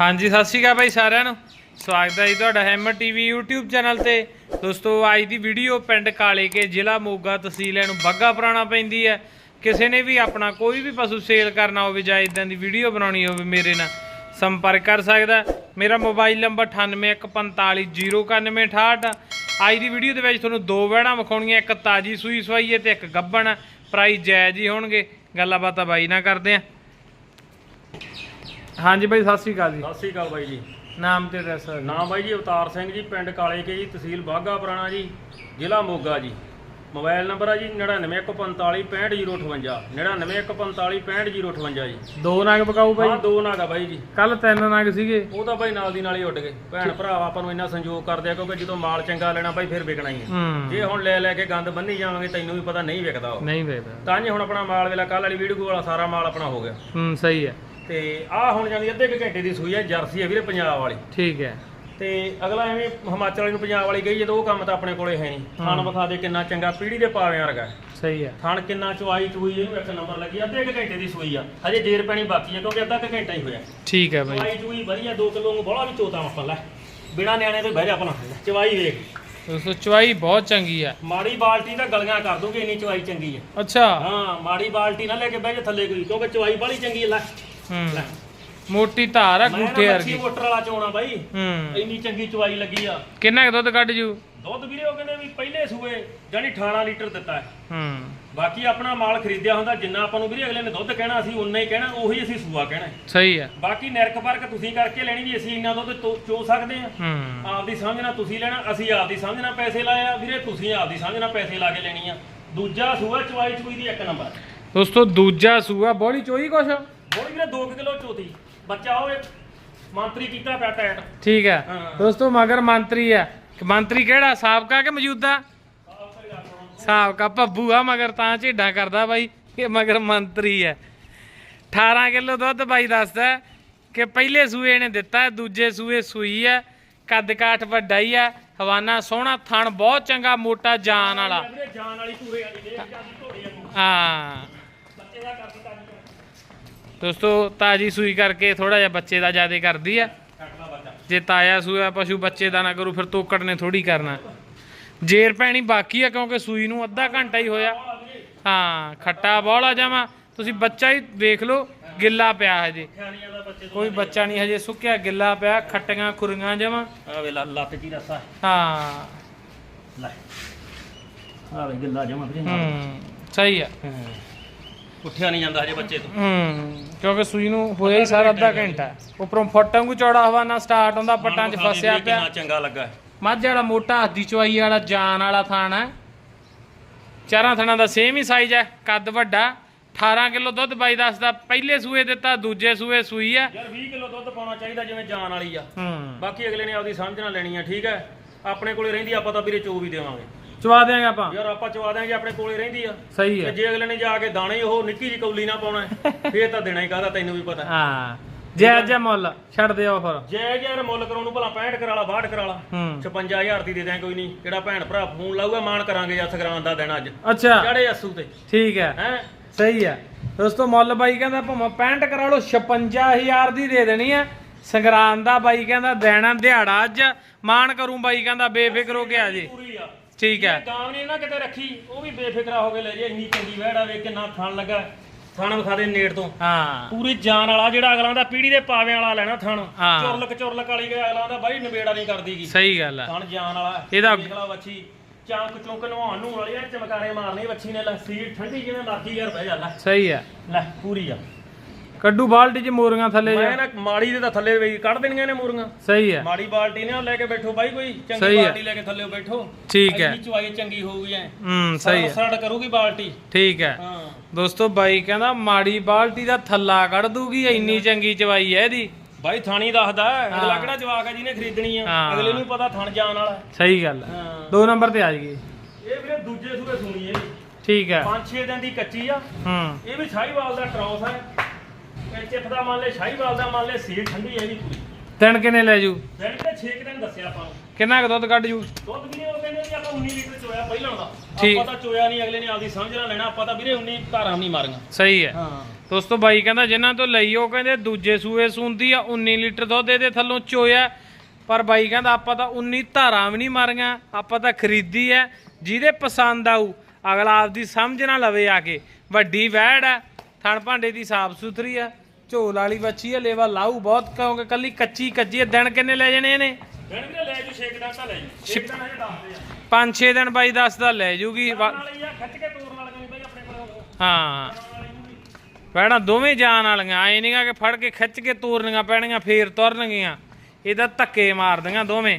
ਹਾਂਜੀ, ਸਤਿ ਸ਼੍ਰੀ ਅਕਾਲ ਭਾਈ ਸਾਰਿਆਂ ਨੂੰ। ਸਵਾਗਤ ਹੈ ਜੀ ਤੁਹਾਡਾ ਹੈਮਰ ਟੀਵੀ YouTube ਚੈਨਲ ਤੇ। ਦੋਸਤੋ, ਅੱਜ ਦੀ ਵੀਡੀਓ ਪਿੰਡ ਕਾਲੇ ਕੇ ਜ਼ਿਲ੍ਹਾ ਮੋਗਾ ਤਹਿਸੀਲ ਨੂੰ ਬੱਗਾ ਪੁਰਾਣਾ ਪੈਂਦੀ ਹੈ। ਕਿਸੇ ਨੇ ਵੀ ਆਪਣਾ ਕੋਈ ਵੀ ਪਸ਼ੂ ਸੇਲ ਕਰਨਾ ਹੋਵੇ ਜਾਂ ਇਦਾਂ ਦੀ ਵੀਡੀਓ ਬਣਾਉਣੀ ਹੋਵੇ, ਮੇਰੇ ਨਾਲ ਸੰਪਰਕ ਕਰ ਸਕਦਾ ਮੇਰਾ ਮੋਬਾਈਲ ਨੰਬਰ 9815409168 ਅੱਜ ਦੀ ਵੀਡੀਓ ਦੇ ਵਿੱਚ ਤੁਹਾਨੂੰ ਦੋ ਵਹਿੜਾਂ ਵਿਖਾਉਣੀਆਂ, ਇੱਕ ਤਾਜੀ ਸੂਈ ਸਵਾਈ ਹੈ ਤੇ ਇੱਕ ਗੱਬਣ ਹੈ। ਪ੍ਰਾਈਸ ਜਾਇਜ਼ ਹੀ ਹੋਣਗੇ। ਗੱਲਾਂ ਬਾਤਾਂ ਬਾਈ ਨਾ ਕਰਦੇ ਆ ਹਾਂਜੀ ਬਾਈ ਸਤਿ ਸ਼੍ਰੀ ਅਕਾਲ ਜੀ। ਸਤਿ ਸ੍ਰੀ ਅਕਾਲ ਬਾਈ ਜੀ। ਨਾਮ ਤੇ ਐਡਰੈਸ ਨਾਮ ਬਾਈ ਜੀ ਅਵਤਾਰ ਸਿੰਘ ਜੀ ਪਿੰਡ ਕਾਲੇ ਕੇ ਜੀ ਤਹਿਸੀਲ ਬਾਗਾ ਪੁਰਾਣਾ ਜੀ ਜ਼ਿਲ੍ਹਾ ਮੋਗਾ ਜੀ। ਮੋਬਾਈਲ ਨੰਬਰ ਆ ਜੀ 9914565058 9914565058 ਜੀ। ਦੋ ਨਗ ਪਕਾਉ ਹਾਂ ਬਾਈ ਦੋ ਨਾਗਾ ਬਾਈ ਜੀ। ਕੱਲ ਤਿੰਨ ਨਗ ਸੀਗੇ। ਉਹ ਤਾਂ ਬਾਈ ਨਾਲ ਦੀ ਨਾਲ ਹੀ ਉੱਡ ਗਏ। ਭੈਣ ਭਰਾ ਆਪਾਂ ਨੂੰ ਇੰਨਾ ਸੰਯੋਗ ਕਰਦੇ ਆ ਕਿਉਂਕਿ ਜਦੋਂ ਮਾਲ ਚੰਗਾ ਲੈਣਾ ਬਾਈ ਫਿਰ ਵਿਕਣਾ ਹੀ ਹੈ ਹੂੰ। ਜੇ ਹੁਣ ਲੈ ਲੈ ਕੇ ਗੰਦ ਬੰਨੀ ਜਾਵਾਂਗੇ ਤੈਨੂੰ ਵੀ ਪਤਾ ਨਹੀਂ ਵਿਕਦਾ ਉਹ। ਨਹੀਂ ਵੇਖਦਾ ਤਾਂ ਜੀ ਹੁਣ ਆਪਣਾ ਮਾਲ ਵੇਲਾ ਕੱਲ ਵਾਲੀ ਵੀਡੀਓ ਵਾਲਾ ਸਾਰਾ ਮਾਲ ਆਪਣਾ ਹੋ ਗਿਆ। ਹੂੰ ਸਹੀ ਹੈ ਤੇ ਆਹ ਹੁਣ ਜਾਂਦੀ ਅੱਧੇ ਕੁ ਘੰਟੇ ਦੀ ਸੂਈ ਹੈ ਜਰਸੀ ਹੈ ਵੀਰੇ ਪੰਜਾਬ ਵਾਲੀ। ਠੀਕ ਹੈ। ਤੇ ਅਗਲਾ ਐਵੇਂ ਹਿਮਾਚਲ ਵਾਲੀ ਨੂੰ ਪੰਜਾਬ ਵਾਲੀ ਗਈ ਜਦੋਂ ਉਹ ਕੰਮ ਤਾਂ ਆਪਣੇ ਕੋਲੇ ਹੈ ਨਹੀਂ। ਥਣ ਵਿਖਾ ਦੇ ਕਿੰਨਾ ਚੰਗਾ ਪੀੜੀ ਦੇ ਪਾਵਿਆਂ ਵਰਗਾ। ਹੈ। ਸਹੀ ਹੈ। ਥਣ ਕਿੰਨਾ ਚਵਾਈ ਚੂਈ ਇਹਨੂੰ ਇੱਕ ਨੰਬਰ ਲੱਗੀ ਅੱਧੇ ਕੁ ਘੰਟੇ ਦੀ ਸੂਈ ਆ। ਹਜੇ ਜੇਰ ਪੈਣੀ ਬਾਕੀ ਹੈ ਕਿਉਂਕਿ ਅੱਧਾ ਕੁ ਘੰਟਾ ਹੀ ਹੋਇਆ। ਠੀਕ ਹੈ ਬਾਈ। ਚਵਾਈ ਚੂਈ ਵਧੀਆ 2 ਕਿਲੋ ਨੂੰ ਬੋਲਾ ਵੀ ਚੋਤਾ ਆਪਾਂ ਲੈ। ਬਿਨਾ ਨਿਆਣੇ ਤੋਂ ਬਹਿ ਜਾ ਆਪਣਾ। ਚਵਾਈ ਵੇਖ ਦੋਸਤੋ ਚਵਾਈ ਬਹੁਤ ਚੰਗੀ ਹੈ ਮਾੜੀ ਬਾਲਟੀ ਤਾਂ ਗਲੀਆਂ ਕਰ ਦੋਗੇ ਇੰਨੀ ਚਵਾਈ ਚੰਗੀ ਹੈ ਅੱਛਾ। ਹਾਂ ਮਾੜੀ ਬਾਲਟੀ ਨਾ ਲੈ ਕੇ ਬਹਿ ਜਾ ਥੱਲੇ ਕੋਈ ਕਿਉਂਕਿ ਚਵਾਈ ਬਾਲੀ ਚੰਗੀ ਹੈ ਲੈ। ਹੂੰ ਮੋਟੀ ਧਾਰ ਨਾ ਗੂਠੇ ਵਰਗੀ। ਮੋਟਰ ਵਾਲਾ ਚੋਣਾ ਬਾਈ। ਹੂੰ। ਇੰਨੀ ਚੰਗੀ ਚਵਾਈ ਲੱਗੀ ਆ। ਕਿੰਨਾ ਕੁ ਦੁੱਧ ਕੱਢ ਜੂ? ਦੁੱਧ ਵੀਰੇ ਉਹ ਕਹਿੰਦੇ ਵੀ ਪਹਿਲੇ ਸੂਏ ਜਾਨੀ 18 ਲੀਟਰ ਦਿੱਤਾ ਹੈ। ਹੂੰ। ਬਾਕੀ ਆਪਣਾ ਮਾਲ ਖਰੀਦਿਆ ਹੁੰਦਾ ਜਿੰਨਾ ਆਪਾਂ ਨੂੰ ਵੀਰੇ ਅਗਲੇ ਨੇ ਦੁੱਧ ਕਹਿਣਾ ਅਸੀਂ ਉਨਾ ਹੀ ਕਹਿਣਾ ਉਹੀ ਅਸੀਂ ਸੂਆ ਕਹਿਣਾ। ਸਹੀ ਹੈ ਬਾਕੀ ਨਿਰਕ ਫ਼ਰਕ ਤੁਸੀਂ ਕਰਕੇ ਲੈਣੀ ਵੀ ਅਸੀਂ ਇੰਨਾ ਦੁੱਧ ਚੋ ਸਕਦੇ ਆ ਹੂੰ। ਆਪਦੀ ਸਮਝ ਨਾਲ ਤੁਸੀਂ ਲੈਣਾ ਅਸੀਂ ਆਪਦੀ ਸਮਝ ਨਾਲ ਪੈਸੇ ਲਾਏ ਆ। ਵੀਰੇ ਤੁਸੀਂ ਆਪਦੀ ਸਮਝ ਨਾਲ ਪੈਸੇ ਲਾ ਕੇ ਲੈਣੀ ਆ। ਦੂਜਾ ਸੂਆ ਚਵਾਈ ਚੂਈ ਦੀ ਇੱਕ ਨੰਬਰ। ਦੋਸਤੋ ਦੂਜਾ ਸੂਆ ਬੋਲੀ ਚੋਈ ਕੁਛ? ਹੁਣ ਵੀਰੇ 2 ਕਿਲੋ ਚੋਤੀ। ਬੱਚਾ ਹੋਵੇ ਮੰਤਰੀ ਕੀਤਾ ਪਿਆ ਟੈਟ। ਠੀਕ ਹੈ। ਹਾਂ। ਦੋਸਤੋ ਮਗਰ ਮੰਤਰੀ ਹੈ। ਕਿ ਮੰਤਰੀ ਕਿਹੜਾ? ਸਾਬਕਾ ਕਿ ਮੌਜੂਦਾ? ਸਾਬਕਾ ਭੱਬੂ ਆ ਮਗਰ ਤਾਂ ਝੇਡਾਂ ਕਰਦਾ ਬਾਈ ਕਿ ਮਗਰ ਮੰਤਰੀ ਹੈ। 18 ਕਿਲੋ ਦੁੱਧ ਬਾਈ ਦੱਸਦਾ ਹੈ ਕਿ ਪਹਿਲੇ ਸੂਏ ਨੇ ਦਿੱਤਾ ਹੈ, ਦੂਜੇ ਸੂਏ ਸੂਈ ਹੈ। ਕੱਦ ਕਾਠ ਵੱਡਾ ਹੀ ਹੈ। ਹਵਾਨਾ ਸੋਹਣਾ ਥਣ ਬਹੁਤ ਚੰਗਾ ਮੋਟਾ ਜਾਨ ਵਾਲਾ। ਵੀਰੇ ਜਾਨ ਵਾਲੀ ਪੂਰੇ ਵਾਲੀ ਦੇਖ ਜਾਂਦੀ ਢੋੜੀ ਵਾਂਗੂ। ਹਾਂ। ਦਾ ਦੋਸਤੋ ਤਾਜੀ ਸੂਈ ਕਰਕੇ ਥੋੜਾ ਜਿਹਾ ਬੱਚੇ ਦਾ ਜ਼ਿਆਦਾ ਕਰਦੀ ਬੱਚਾ ਜੇ ਤਾਇਆ ਸੂਆ ਪਸ਼ੂ ਬੱਚੇ ਦਾ ਨਾ ਕਰੂ ਫਿਰ ਤੋਕੜ ਨੇ ਥੋੜੀ ਕਰਨਾ। ਜੇਰ ਪੈਣੀ ਬਾਕੀ ਆ ਕਿਉਂਕਿ ਸੂਈ ਨੂੰ ਅੱਧਾ ਘੰਟਾ ਹੀ ਹੋਇਆ। ਹਾਂ ਖੱਟਾ ਬੋਲਾ ਜਾਵਾਂ ਤੁਸੀਂ ਬੱਚਾ ਹੀ ਦੇਖ ਲਓ ਗਿੱਲਾ ਪਿਆ ਹਜੇ। ਕੋਈ ਬੱਚਾ ਨਹੀਂ ਹਜੇ ਸੁੱਕਿਆ ਗਿੱਲਾ ਪਿਆ ਖੱਟੀਆਂ ਖੁਰੀਆਂ ਜਾਵਾਂ ਆ ਵੇ ਲੱਤ ਜੀ ਰਸਾ। ਹਾਂ। ਲੈ। ਆ ਵੇ ਗਿੱਲਾ ਹੂੰ ਸਹੀ ਆ। ਉੱਠਿਆ ਨਹੀਂ ਜਾਂਦਾ ਹਜੇ ਬੱਚੇ ਤੋਂ। ਹੂੰ ਕਿਉਂਕਿ ਸੂਈ ਨੂੰ ਹੋਇਆ ਹੀ ਸਾਰਾ ਅੱਧਾ ਘੰਟਾ। ਉੱਪਰੋਂ ਫੱਟਾਂ ਨੂੰ ਚੌੜਾ ਹਵਾਨਾ ਸਟਾਰਟ ਹੁੰਦਾ ਪੱਟਾਂ 'ਚ ਫਸਿਆ ਪਿਆ। ਕਿੰਨਾ ਚੰਗਾ ਲੱਗਾ ਮੱਝ ਵਾਲਾ ਮੋਟਾ ਹੱਦੀ ਚਵਾਈ ਵਾਲਾ ਜਾਨ ਵਾਲਾ ਥਾਣਾ ਹੈ। ਚਾਰਾਂ ਥਣਾਂ ਦਾ ਸੇਮ ਹੀ ਸਾਈਜ਼ ਹੈ ਕੱਦ ਵੱਡਾ। 18 ਕਿਲੋ ਦੁੱਧ ਬਾਈ ਦੱਸਦਾ ਪਹਿਲੇ ਸੂਏ ਦਿੱਤਾ ਦੂਜੇ ਸੂਏ ਸੂਈ ਹੈ। ਯਾਰ 20 ਕਿਲੋ ਦੁੱਧ ਪਾਉਣਾ ਚਾਹੀਦਾ ਜਿਵੇਂ ਜਾਨ ਵਾਲੀ ਆ। ਹੂੰ। ਬਾਕੀ ਅਗਲੇ ਨੇ ਆਪਦੀ ਸਮਝ ਨਾਲ ਲੈਣੀ ਆ ਠੀਕ ਹੈ? ਆਪਣੇ ਕੋਲੇ ਰਹਿੰਦੀ ਆਪਾਂ ਤਾਂ ਵੀਰੇ ਚੋ ਵੀ ਦੇਵਾਂਗੇ। ਚਵਾ ਦਿਆਂਗੇ ਆਪਾਂ। ਯਾਰ ਆਪਾਂ ਚਵਾ ਦਾਂਗੇ ਆਪਣੇ ਕੋਲੇ ਰਹਿੰਦੀ ਆ। ਸਹੀ ਤੇ ਹੈ। ਜੇ ਅਗਲੇ ਨੇ ਜਾ ਕੇ ਦਾਣੇ ਹੀ ਉਹ ਨਿੱਕੀ ਜੀ ਕੌਲੀ ਨਾ ਪਾਉਣਾ ਹੈ, ਫੇਰ ਤਾਂ ਦੇਣਾ ਹੀ ਕਾਹਦਾ ਤੈਨੂੰ ਵੀ ਪਤਾ ਹਾਂ। ਜੈ ਜੈ ਮੁੱਲ ਛੱਡ ਦਿਓ ਫਿਰ। ਜੇ ਯਾਰ ਮੁੱਲ ਕਰਾਉਣ ਨੂੰ ਭਲਾ 65 ਕਰਾ ਲਾ 62 ਕਰਾ ਲਾ ਹੂੰ 56000 ਦੀ ਦੇ ਦਿਆਂ ਕੋਈ ਨਹੀਂ ਕਿਹੜਾ ਭੈਣ ਭਰਾ ਫੋਨ ਲਾਊਗਾ ਮਾਨ ਕਰਾਂਗੇ ਜਾਂ ਸਗਰਾਂ ਦਾ ਦਿਨ ਅੱਜ। ਅੱਛਾ। ਚੜੇ ਅਸੂ ਤੇ। ਠੀਕ ਹੈ। ਹੈ? ਸਹੀ ਹੈ। ਦੋਸਤੋ ਮੁੱਲ ਬਾਈ ਕਹਿੰਦਾ ਭਾਵੇਂ 65 ਕਰਾ ਲਓ 56000 ਦੀ ਦੇ ਦੇਣੀ ਹੈ। ਸੰਗਰਾਂਦ ਦਾ ਬਾਈ ਕਹਿੰਦਾ ਦੇਣਾ ਦਿਹਾੜਾ ਅੱਜ। ਮਾਣ ਕਰੂੰ ਬਾਈ ਕਹਿੰਦਾ ਬੇਫਿਕਰ ਹੋ ਕੇ ਆ ਜੀ। ਪੂਰੀ ਆ। ਠੀਕ ਹੈ। ਗਾਂ ਨੇ ਨਾ ਕਿਤੇ ਰੱਖੀ ਉਹ ਵੀ ਬੇਫਿਕਰਾ ਹੋ ਕੇ ਲੈ ਜੇ ਇੰਨੀ ਚੰਗੀ ਵਹਿੜਾ ਵੇ ਕਿੰਨਾ ਥਣ ਲੱਗਾ। ਥਣ ਵਿਖਾ ਦੇ ਨੇੜ ਤੋਂ। ਹਾਂ। ਪੂਰੀ ਜਾਨ ਵਾਲਾ ਜਿਹੜਾ ਅਗਲਾਂ ਦਾ ਪੀੜੀ ਦੇ ਪਾਵਿਆਂ ਵਾਲਾ ਲੈਣਾ ਥਣ। ਹਾਂ। ਚੁਰਲਕ ਚੁਰਲਕ ਵਾਲੀ ਗਿਆ ਅਗਲਾਂ ਦਾ ਬਾਈ ਨਵੇੜਾ ਨਹੀਂ ਕਰਦੀਗੀ ਸਹੀ ਗੱਲ ਹੈ ਥਣ ਜਾਨ ਵਾਲਾ ਇਹਦਾ- ਦੇਖ ਲਾ ਵੱਛੀ। ਚਾਂਕ ਚੁੰਕ ਨਵਾਉਣ ਨੂੰ ਵਾਲੀ ਆ ਚਮਕਾਰੇ ਮਾਰਨੀ ਵੱਛੀ ਨੇ ਲੱਸੀ ਠੰਡੀ ਜਿਵੇਂ ਮਰਜ਼ੀ ਯਾਰ ਬਹਿ ਜਾ ਲੈ। ਸਹੀ ਹੈ ਲੈ ਪੂਰੀ ਆ। ਕੱਡੂ ਬਾਲਟੀ 'ਚ ਮੋਰੀਆਂ ਥੱਲੇ ਜਾ ਮੈਂ ਨਾ ਮਾੜੀ ਦੇ ਤਾਂ ਥੱਲੇ ਵੀ ਕੱਢ ਦੇਣੀਆਂ ਨੇ ਮੂਰੀਆਂ। ਸਹੀ ਹੈ। ਮਾੜੀ ਬਾਲਟੀ ਨੇ ਲੈ ਕੇ ਬੈਠੋ ਬਾਈ ਕੋਈ ਸਹੀ ਚੰਗੀ। ਬਾਲਟੀ ਲੈ ਕੇ ਥੱਲੇ ਬੈਠੋ। ਠੀਕ ਹੈ। ਇੰਨੀ ਚੁਆਈ ਚੰਗੀ ਹੋਊਗੀ ਐ। ਹੂੰ ਸਹੀ ਹੈ। ਸਰੜ ਕਰੂਗੀ ਬਾਲਟੀ। ਠੀਕ ਹੈ। ਹਾਂ। ਦੋਸਤੋ ਬਾਈ ਕਹਿੰਦਾ ਮਾੜੀ ਬਾਲਟੀ ਦਾ ਥੱਲਾ ਕੱਢ ਦੂਗੀ ਇੰਨੀ ਚੰਗੀ ਚਵਾਈ ਹੈ ਇਹਦੀ। ਬਾਈ ਥਾਣੀ ਦੱਸਦਾ ਹੈ, ਅਗਲਾ ਕਿਹੜਾ ਜਵਾਕ ਆ ਜਿਹਨੇ ਖਰੀਦਣੀ ਆ। ਹਾਂ। ਅਗਲੇ ਨੂੰ ਪਤਾ ਥਣ ਜਾਣ ਵਾਲਾ। ਹੈ। ਸਹੀ ਗੱਲ ਹੈ। ਹਾਂ। ਦੋ ਨੰਬਰ ਤੇ ਆ ਗਈ ਇਹ ਵੀਰੇ ਦੂਜੇ ਸੂਏ ਸੁਣੀ ਇਹ ਠੀਕ ਹੈ। 5-6 ਦਿਨ ਦੀ ਕੱਚੀ ਆ। ਹੂੰ। ਇਹ ਵੀ ਸ਼ਾਹੀਵਾਲ ਦਾ ਟਰੌਸ ਹੈ। ਇਹ ਚਿਫ ਦਾ ਮੰਨ ਲੈ ਸ਼ਾਹੀਵਾਲ ਦਾ ਮੰਨ ਲੈ ਸੀਲ ਠੰਡੀ ਹੈ ਇਹਦੀ ਪੂਰੀ। ਦਿਨ ਕਿੰਨੇ ਲੈ ਜੂ? ਦਿਨ ਤੇ 6 ਦਿਨ ਦੱਸਿਆ ਆਪਾਂ ਨੂੰ। ਕਿੰਨਾ ਕੁ ਦੁੱਧ ਕੱਢ ਜੂ? ਦੁੱਧ ਵੀਰੇ ਉਹ ਕਹਿੰਦੇ ਵੀ ਆਪਾਂ 19 ਲੀਟਰ ਚੋਇਆ ਪਹਿਲਾਂ ਦਾ। ਠੀਕ। ਆਪਾਂ ਤਾਂ ਚੋਇਆ ਨਹੀਂ ਅਗਲੇ ਨੇ ਆਪਦੀ ਸਮਝ ਨਾਲ ਲੈਣਾ ਆਪਾਂ ਤਾਂ ਵੀਰੇ 19 ਧਾਰਾਂ ਨਹੀਂ ਮਾਰੀਆਂ। ਸਹੀ ਹੈ। ਹਾਂ। ਦੋਸਤੋ ਬਾਈ ਕਹਿੰਦਾ ਜਿਨ੍ਹਾਂ ਤੋਂ ਲਈ ਉਹ ਕਹਿੰਦੇ ਦੂਜੇ ਸੂਏ ਸੂੰਦੀ ਆ 19 ਲੀਟਰ ਦੁੱਧ ਇਹਦੇ ਥੱਲੋਂ ਚੋਇਆ। ਪਰ ਬਾਈ ਕਹਿੰਦਾ ਆਪਾਂ ਤਾਂ 19 ਧਾਰਾਂ ਵੀ ਨਹੀਂ ਮਾਰੀਆਂ ਆਪਾਂ ਤਾਂ ਖਰੀਦੀ ਐ ਜਿਹਦੇ ਪਸੰਦ ਆਊ ਅਗਲਾ ਆਪਦੀ ਸਮਝ ਨਾ ਲਵੇ ਆ ਕੇ। ਵੱਡੀ ਵੈੜ ਆ ਥਣ ਭਾਂਡੇ ਦੀ ਸਾਫ਼ ਸੁਥਰੀ ਆ ਝੋਲ ਵਾਲੀ ਬੱਚੀ ਆ ਲੇਵਾ ਲਾਊ ਬਹੁਤ ਕਿਉਂਕਿ ਕੱਲੀ ਕੱਚੀ ਕੱਜੀ। ਦਿਨ ਕਿੰਨੇ ਲੈ ਜਾਣੇ ਇਹਨੇ? ਦੇਣ ਵੀਰੇ ਲੈ ਜੂ ਛੇਕ ਦਾ ਤਾਂ ਲੈ ਜੂ। ਛੇਕ ਦਾ ਹਜੇ ਦੱਸਦੇ ਆ। 5-6 ਦਿਨ ਬਾਈ ਦੱਸਦਾ ਲੈ ਜੂਗੀ ਹੀ। ਵੈੜਾਂ ਦੋਵੇਂ ਜਾਨ ਵਾਲੀਆਂ ਐ ਨਹੀਂਗਾ ਕਿ ਫੜ ਕੇ ਖਿੱਚ ਕੇ ਤੋਰਨੀਆਂ ਪੈਣੀਆਂ ਫੇਰ ਤੁਰਨਗੀਆਂ। ਇਹਦਾ ਧੱਕੇ ਮਾਰਦੀਆਂ ਦੋਵੇਂ।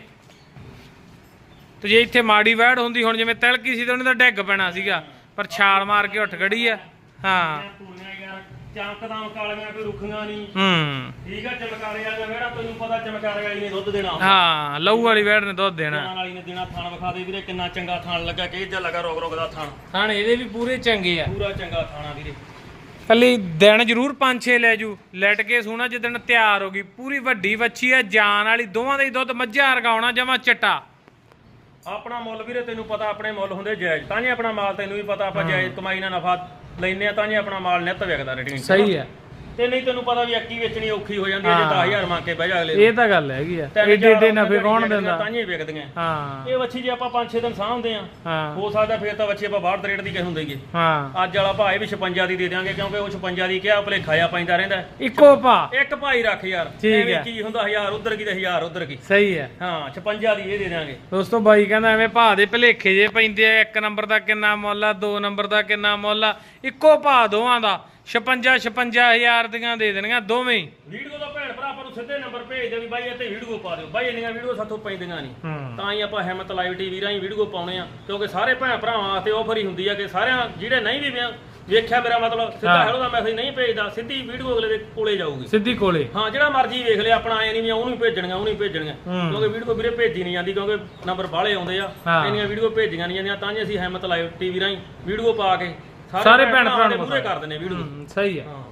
ਤੇ ਜੇ ਇੱਥੇ ਮਾੜੀ ਵੈੜ ਹੁੰਦੀ ਹੁਣ ਜਿਵੇਂ ਤਿਲਕੀ ਸੀ ਤੇ ਉਹਨੇ ਤਾਂ ਡਿੱਗ ਪੈਣਾ ਸੀਗਾ ਪਰ ਛਾਲ ਮਾਰ ਕੇ ਉੱਠ ਖੜੀ ਆ। ਹਾਂ। ਪੂਰੀਆਂ ਯਾਰ ਚਮਕਦਾਮ ਕਾਲੀਆਂ ਕੋਈ ਰੁੱਖੀਆਂ ਨਹੀਂ। ਹੂੰ। ਠੀਕ ਆ ਚਮਕਾਰੇ ਵਾਲੀਆਂ ਮੇਰਾ ਤੈਨੂੰ ਪਤਾ ਚਮਕਾਰੇ ਵਾਲੀ ਨੇ ਦੁੱਧ ਦੇਣਾ। ਹਾਂ ਲਹੂ ਵਾਲੀ ਵੈੜ ਨੇ ਦੁੱਧ ਦੇਣਾ। ਜਾਨ ਵਾਲੀ ਨੇ ਦੇਣਾ ਥਣ ਵਿਖਾ ਦੇ ਵੀਰੇ ਕਿੰਨਾ ਚੰਗਾ ਥਣ ਲੱਗਾ ਕਿ ਇੱਧਰ ਲੱਗਾ ਰੋਕ ਰੋਕ ਦਾ ਥਣ। ਹਾਂ ਇਹਦੇ ਵੀ ਪੂਰੇ ਚੰਗੇ ਆ। ਪੂਰਾ ਚੰਗਾ ਥਾਣਾ ਵੀਰੇ। ਕੱਲੀ ਦਿਨ ਜ਼ਰੂਰ 5-6 ਲੈ ਜੂ ਲੈਟ ਕੇ ਸੋਣਾ ਜਿੱਦਣ ਤਿਆਰ ਹੋ ਗਈ। ਪੂਰੀ ਵੱਡੀ ਵੱਛੀ ਆ ਜਾਨ ਵਾਲੀ ਦੋਵਾਂ ਦਾ ਹੀ ਦੁੱਧ ਮੱਝਾਂ ਰਗਾਉਣਾ ਜਮਾ ਚਟਾ। ਆਪਣਾ ਮੁੱਲ ਵੀਰੇ ਤੈਨੂੰ ਪਤਾ ਆਪਣੇ ਮੁੱਲ ਹੁੰਦੇ ਜਾਇਜ਼। ਤਾਂ ਜੀ ਆਪਣਾ ਮਾਲ ਤੈਨੂੰ ਵੀ ਪਤਾ ਆਪਾਂ ਜਾਇਜ਼ ਕਮਾਈ ਨਾਲ ਨਫਾ ਲੈਨੇ ਆ ਤਾਂ ਜੀ ਆਪਣਾ ਮਾਲ ਨਿੱਤ ਵਿਕਦਾ ਰੇਟਿੰਗ ਸਹੀ ਹੈ। ਤੇ ਨਹੀਂ ਤੈਨੂੰ ਪਤਾ ਵੀ ਅੱਕੀ ਵੇਚਣੀ ਔਖੀ ਹੋ ਜਾਂਦੀ ਹੈ ਜੇ 10000 ਮੰਗ ਕੇ ਬਹਿ ਜਾ ਅਗਲੇ ਇਹ ਤਾਂ ਗੱਲ ਹੈਗੀ ਆ। ਏਡੇ ਏਡੇ ਨਫੇ ਕੌਣ ਦਿੰਦਾ? ਤਾਂ ਜੀ ਵਿਕਦੀਆਂ ਹਾਂ। ਇਹ ਵੱਛੀ ਜੇ ਆਪਾਂ 5-6 ਦਿਨ ਸਾਂਭਦੇ ਆ ਹਾਂ। ਹੋ ਸਕਦਾ ਫੇਰ ਤਾਂ ਵੱਛੀ ਆਪਾਂ ਬਾਹਰ ਦੇ ਰੇਟ ਦੀ ਕਿਸ ਹੁੰਦੀ ਏ ਹਾਂ। ਅੱਜ ਵਾਲਾ ਭਾਅ ਇਹ ਵੀ 56 ਦੀ ਦੇ ਦਿਆਂਗੇ ਕਿਉਂਕਿ ਉਹ 56 ਦੀ ਕਿਹਾ ਭਲੇਖਾ ਆ ਪੈਂਦਾ ਰਹਿੰਦਾ ਇੱਕੋ ਭਾ ਇੱਕ ਭਾਈ ਰੱਖ ਯਾਰ ਐਵੇਂ ਹੈ। ਕੀ ਹੁੰਦਾ 1000 ਉਧਰ ਕੀ ਤੇ 1000 ਉਧਰ ਕੀ। ਸਹੀ ਹੈ। ਹਾਂ 56 ਦੀ ਇਹ ਦੇ ਦਿਆਂਗੇ। ਦੋਸਤੋ ਬਾਈ ਕਹਿੰਦਾ ਐਵੇਂ ਭਾ ਦੇ ਭਲੇਖੇ ਜੇ ਪੈਂਦੇ ਆ ਇੱਕ ਨੰਬਰ ਦਾ ਕਿੰਨਾ ਮੁੱਲ ਆ ਦੋ ਨੰਬਰ ਦਾ ਕਿੰਨਾ ਮੁੱਲ ਆ। ਇੱਕੋ ਭਾ ਦੋਵਾਂ ਦਾ। 56 56000 ਦੀਆਂ ਦੇ ਦੇਣੀਆਂ ਦੋਵੇਂ। ਹੀ ਵੀਡੀਓ ਦਾ ਭੈਣ ਭਰਾ ਆਪਾਂ ਨੂੰ ਸਿੱਧੇ ਨੰਬਰ ਭੇਜ ਦੇ ਵੀ ਬਾਈ ਇੱਥੇ ਵੀਡੀਓ ਪਾ ਦਿਓ। ਬਾਈ ਇੰਨੀਆਂ ਵੀਡੀਓ ਸਾਥੋਂ ਪੈਂਦੀਆਂ ਨਹੀਂ। ਹੂੰ। ਤਾਂ ਹੀ ਆਪਾਂ ਹਿੰਮਤ ਲਾਈਵ ਟੀਵੀ ਰਾਹੀਂ ਵੀਡੀਓ ਪਾਉਣੇ ਆ। ਕਿਉਂਕਿ ਸਾਰੇ ਭੈਣ ਭਰਾਵਾਂ ਵਾਸਤੇ ਆਫਰ ਹੀ ਹੁੰਦੀ ਆ ਕਿ ਸਾਰਿਆਂ ਜਿਹੜੇ ਨਹੀਂ ਵੀ ਵਿਆ- ਵੇਖਿਆ ਮੇਰਾ ਮਤਲਬ ਸਿੱਧਾ ਹਾਂ। ਹੈਲੋ ਦਾ ਮੈਸੇਜ ਨਹੀਂ ਭੇਜਦਾ। ਸਿੱਧੀ ਵੀਡੀਓ ਅਗਲੇ ਦੇ ਕੋਲੇ ਜਾਊਗੀ। ਸਿੱਧੀ ਕੋਲੇ। ਹਾਂ ਜਿਹੜਾ ਮਰਜ਼ੀ ਵੇਖ ਲਿਆ ਆਪਣਾ ਐ ਨਹੀਂ ਵੀ ਉਹਨੂੰ ਹੀ ਭੇਜਣੀਆਂ ਉਹਨੂੰ ਹੀ ਭੇਜਣੀਆਂ। ਹੂੰ। ਕਿਉਂਕਿ ਵੀਡੀਓ ਵੀਰੇ ਭੇਜੀ ਨਹੀਂ ਜਾਂਦੀ ਕਿਉਂਕਿ ਨੰਬਰ ਬਾਹਲੇ ਆਉਂਦੇ ਆ। ਹਾਂ। ਇੰਨੀਆਂ ਵੀਡੀਓ ਭੇਜੀਆਂ ਨਹੀਂ ਜਾਂਦੀਆਂ ਤਾਂ ਜੀ ਅਸੀਂ ਹਿੰਮਤ ਲਾਈਵ ਟੀਵੀ ਰਾਹੀਂ ਵੀਡੀਓ ਪਾ ਕੇ ਸਾਰੇ ਭੈਣ ਭਰਾਵਾਂ ਦੇ ਨੂੰ ਪੂਰੇ ਕਰ ਦਿੰਦੇ ਵੀਡੀਓ। ਹੂੰ, ਸਹੀ ਹਾਂ।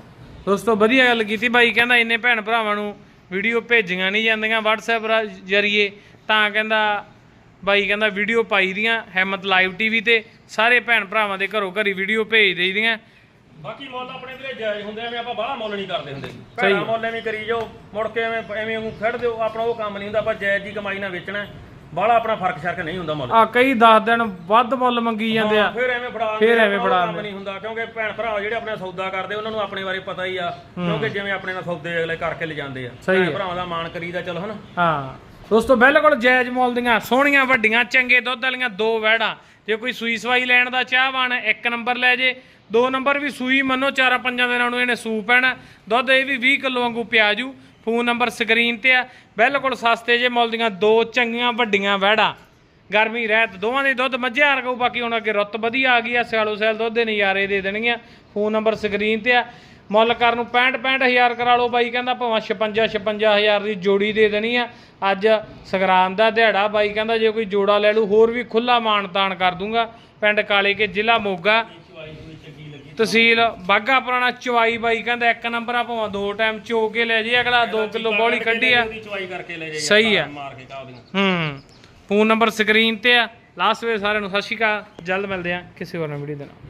ਦੋਸਤੋ ਵਧੀਆ ਗੱਲ ਕੀਤੀ ਬਾਈ ਕਹਿੰਦਾ ਇੰਨੇ ਭੈਣ ਭਰਾਵਾਂ ਨੂੰ ਵੀਡੀਓ ਭੇਜੀਆਂ ਨਹੀਂ ਜਾਂਦੀਆਂ WhatsApp ਰਾ- ਜਰੀਏ। ਤਾਂ ਕਹਿੰਦਾ ਬਾਈ ਕਹਿੰਦਾ ਵੀਡੀਓ ਪਾਈ ਦੀਆਂ ਹਿੰਮਤ ਲਾਈਵ ਟੀਵੀ ਤੇ ਸਾਰੇ ਭੈਣ ਭਰਾਵਾਂ ਦੇ ਘਰੋਂ ਘਰੀ ਵੀਡੀਓ ਭੇਜ ਦੇਈਦੀਆਂ ਬਾਕੀ ਮੁੱਲ ਆਪਣੇ ਵੀਰੇ ਜਾਇਜ਼ ਹੁੰਦੇ ਐਵੇਂ ਆਪਾਂ ਬਾਹਲਾ ਮੁੱਲ ਨਹੀਂ ਕਰਦੇ ਹੁੰਦੇ। ਸਹੀ ਭੈਣਾ। ਮੁੱਲ ਐਵੇਂ ਕਰੀ ਜਾਓ ਮੁੜ ਕੇ ਐਵੇਂ ਐਵੇਂ ਵਾਂਗੂ ਖੜ ਦਿਓ ਆਪਣਾ ਉਹ ਕੰਮ ਨਹੀਂ ਹੁੰਦਾ ਆਪਾਂ ਜਾਇਜ਼ ਦੀ ਕਮਾਈ ਨਾਲ ਵੇਚਣਾ ਬਾਹਲਾ ਆਪਣਾ ਫ਼ਰਕ ਸ਼ਰਕ ਨਹੀਂ ਹੁੰਦਾ ਮੁੱਲ। ਆ ਕਈ 10 ਦਿਨ ਵੱਧ ਮੁੱਲ ਮੰਗੀ ਜਾਂਦੇ ਆ। ਫਿਰ ਐਵੇਂ ਫੜਾ ਫਿਰ ਐਵੇਂ ਫੜਾ ਕੰਮ। ਨਹੀਂ ਹੁੰਦਾ ਕਿਉਂਕਿ ਭੈਣ ਭਰਾ ਜਿਹੜੇ ਆਪਣੇ ਸੌਦਾ ਕਰਦੇ ਉਹਨਾਂ ਨੂੰ ਆਪਣੇ ਬਾਰੇ ਪਤਾ ਹੀ ਆ ਕਿਉਂਕਿ ਜਿਵੇਂ ਆਪਣੇ ਨਾਲ ਸੌਦੇ ਅਗਲੇ ਕਰਕੇ ਲਿਜਾਂਦੇ ਆ। ਭੈਣ। ਭਰਾਵਾਂ ਦਾ ਮਾਣ ਕਰੀਦਾ ਚਲੋ ਹਨਾ। ਹਾਂ। ਦੋਸਤੋ ਬਿਲਕੁਲ ਜਾਇਜ਼ ਮੁੱਲ ਦੀਆਂ ਸੋਹਣੀਆਂ ਵੱਡੀਆਂ ਚੰਗੇ ਦੁੱਧ ਵਾਲੀਆਂ ਦੋ ਵੈੜਾਂ ਜੇ ਕੋਈ ਸੂਈ ਸਵਾਈ ਲੈਣ ਦਾ ਚਾਹਵਾਨ ਇੱਕ ਨੰਬਰ ਲੈ ਜੇ। ਦੋ ਨੰਬਰ ਵੀ ਸੂਈ ਮੰਨੋ ਚਾਰਾਂ ਪੰਜਾਂ ਦਿਨਾਂ ਨੂੰ ਇਹਨੇ ਸੂ ਪੈਣਾ। ਦੁੱਧ ਇਹ ਵੀ 20 ਕਿਲੋ ਵਾਂਗੂ ਪਿਆਜੂ। ਫੋਨ ਨੰਬਰ ਸਕਰੀਨ ਤੇ ਆ। ਬਿਲਕੁਲ ਸਸਤੇ ਜੇ ਮੁੱਲ ਦੀਆਂ ਦੋ ਚੰਗੀਆਂ ਵੱਡੀਆਂ ਵਹਿੜਾਂ। ਗਰਮੀ, ਰਹਿਤ, ਦੋਵਾਂ ਦੇ ਦੁੱਧ ਮੱਝਿਆ ਰਗੂ ਬਾਕੀ ਹੁਣ ਅੱਗੇ ਰੁੱਤ ਵਧੀਆ ਆ ਗਈ ਆ, ਸਿਆਲੋ ਸਿਆਲ ਦੁੱਧ ਦੇ ਨਜ਼ਾਰੇ ਦੇ ਦੇਣਗੀਆਂ। ਫੋਨ ਨੰਬਰ ਸਕਰੀਨ ਤੇ ਆ। ਮੁੱਲ ਕਰਨ ਨੂੰ 65 65000 ਕਰਾ ਲਓ ਬਾਈ, ਕਹਿੰਦਾ ਭਾਵੇਂ 56 56000 ਦੀ ਜੋੜੀ ਦੇ ਦੇਣੀ ਆ। ਅੱਜ ਸੰਗਰਾਮ ਦਾ ਦਿਹਾੜਾ, ਬਾਈ ਕਹਿੰਦਾ ਜੇ ਕੋਈ ਜੋੜਾ ਲੈ ਲੂ ਹੋਰ ਵੀ ਖੁੱਲਾ ਮਾਣ ਤਾਣ ਕਰ ਦੂੰਗਾ। ਪਿੰਡ ਕਾਲੇ ਕੇ ਜ਼ਿਲ੍ਹਾ ਮੋਗਾ ਚਵਾਈ ਹੋਈ ਚੰਗੀ ਲੱਗੀ ਤਹਿਸੀਲ ਬਾਗਾ ਪੁਰਾਣਾ ਚਵਾਈ ਬਾਈ ਕਹਿੰਦਾ ਇੱਕ ਨੰਬਰ ਆ ਭਾਵੇਂ ਦੋ ਟਾਈਮ ਚੋ ਕੇ ਲੈ ਜੇ ਅਗਲਾ 2 ਕਿਲੋ ਬੋਲੀ ਕੱਢੀ ਆ। ਉਹਦੀ ਚਵਾਈ ਕਰਕੇ ਲੈ ਜਾਈਏ ਸਹੀ ਆ। ਮਾਰ ਕੇ ਹੂੰ ਫੋਨ ਨੰਬਰ ਸਕਰੀਨ ਤੇ ਆ। ਲਾਸਟ ਵੇ ਸਾਰਿਆਂ ਨੂੰ ਸਤਿ ਸ਼੍ਰੀ ਅਕਾਲ ਜਲਦ ਮਿਲਦੇ ਆ ਕਿਸੇ ਹੋਰ ਵੀਡੀਓ ਦੇ ਨਾਲ।